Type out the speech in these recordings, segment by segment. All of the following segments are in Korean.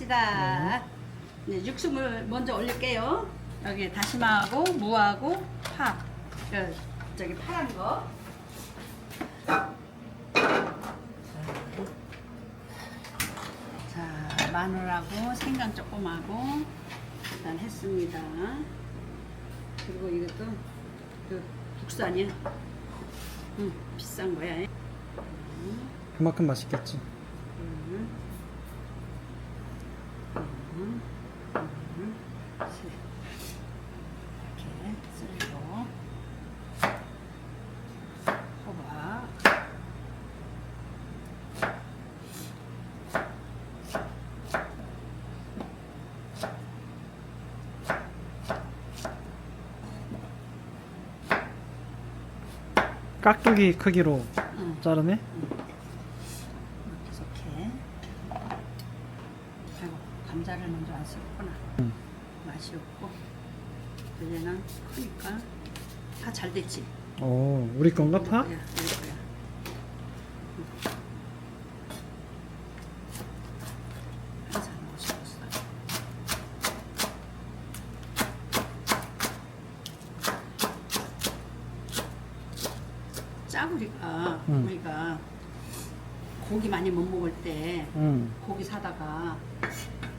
합시다. 이제 육수물 먼저 올릴게요. 여기 다시마하고 무하고 파. 그 저기 파란 거. 자, 마늘하고 생강 조금하고 일단 했습니다. 그리고 이것도 그 국산이야. 응, 비싼 거야. 그만큼 맛있겠지. 음. 음. 음. 세. 이렇게 썰고 호박 깍두기 크기로 응. 자르네. 이렇게 아이고 감자를 먼저 안 썼구나 응. 맛이 없고 얘는 크니까 다 잘 됐지 오, 우리 건가 파? 이거야, 오셨어. 짜구리가 응. 우리가 고기 많이 못 먹을 때 응, 고기 사다가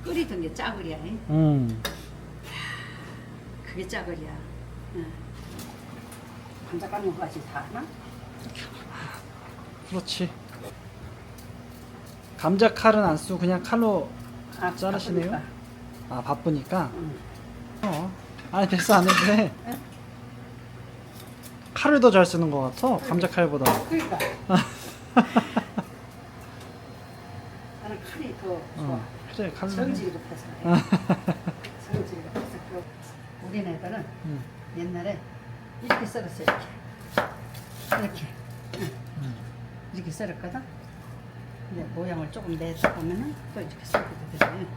끓이던 게 짜글이야. 응. 그게 짜글이야. 응. 감자 까는 거까지 다 하나? 그렇지. 감자 칼은 안 쓰고 그냥 칼로 아, 자르시네요? 바쁘니까. 아 바쁘니까. 응. 어. 아니 됐어 안 해도 돼. 칼을 더 잘 쓰는 것 같아. 감자 칼보다. 그러니까 나는 칼이 더 좋아. 어, 그래 칼로. 해. 성질이 높아서. 성질이 높아서. 그 우리네들은 응. 옛날에 이렇게 썰었어 이렇게. 이렇게. 응. 응. 이렇게 썰었거든. 근데 모양을 조금 내다 보면은 또 이렇게 썰게 되거든.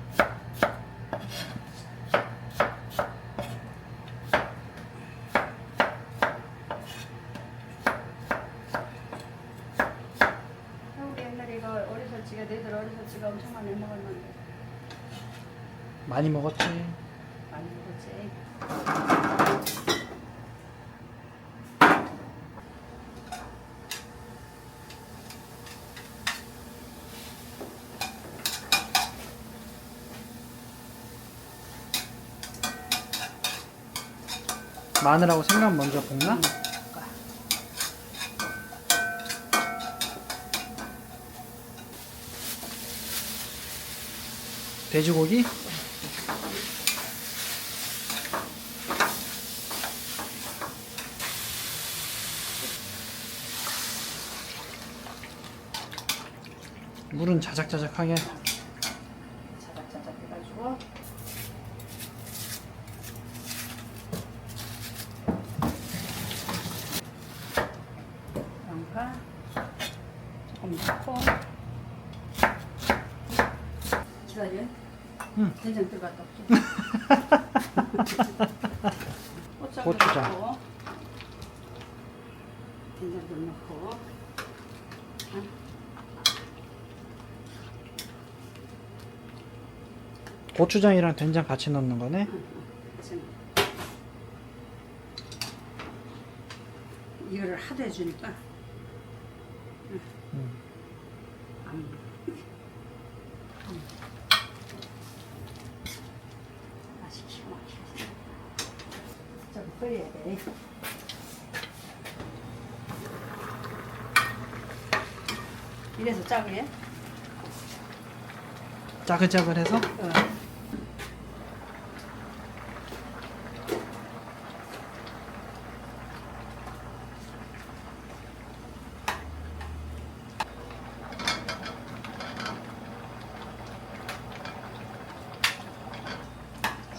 우리 옛날에 이거 어리설치가 너희들 어리설치가 엄청 많이 먹었는데 많이 먹었지. 많이 먹었지. 마늘하고 생강 먼저 볶나? 응. 돼지고기? 물은 자작자작하게. 자작자작 해가지고. 양파. 조금 넣고. 기다려. 응. 된장 들어갔다 올게 고추장. 넣고. 된장도 넣고 고추장이랑 된장 같이 넣는 거네 이거를 하도 해주니까 음. 안 음. 좀 끓여야 돼 이래서 짜그래? 짜글짜글해서 어.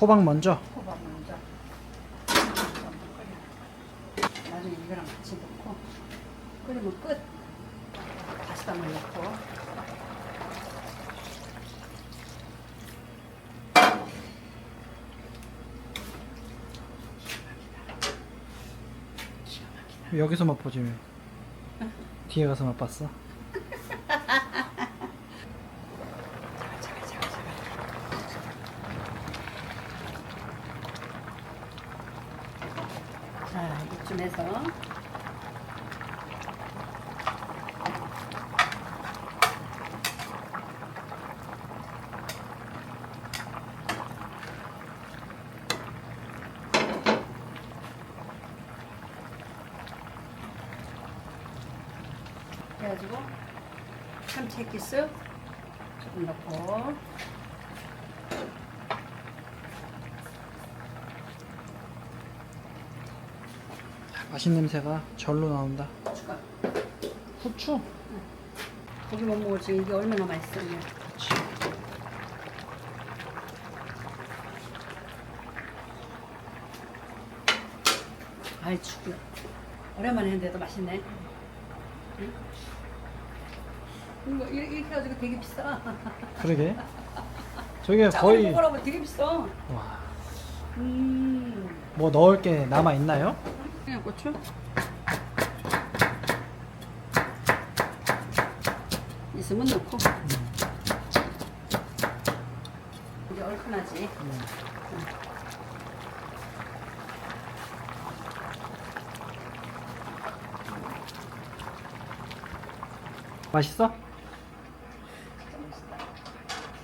호박 먼저? 호박 먼저. 나중에 이거랑 같이 넣고 끓이면 끝. 다시다만 넣고. 여기서 맛보지 왜 뒤에 가서 맛봤어 자갈 자갈 자갈 자갈 이만큼 해서. 그래가지고 참치기스 조금 넣고 맛있는 냄새가 절로 나온다. 추가 후추? 고기 못 먹을지 이게 얼마나 맛있었냐 그렇지. 아이 죽여 오랜만에 했는데도 맛있네 응? 이거 이렇게 이렇게 해가지고 되게 비싸 그러게. 저게 거의 먹으라고 되게 비싸 와, 음 뭐 넣을 게 남아 있나요? 그냥 고추 있으면 넣고. 이제 얼큰하지? 맛있어?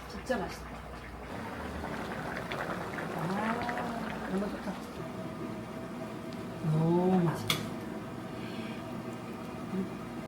진짜 맛있다. 아 너무 좋다 오.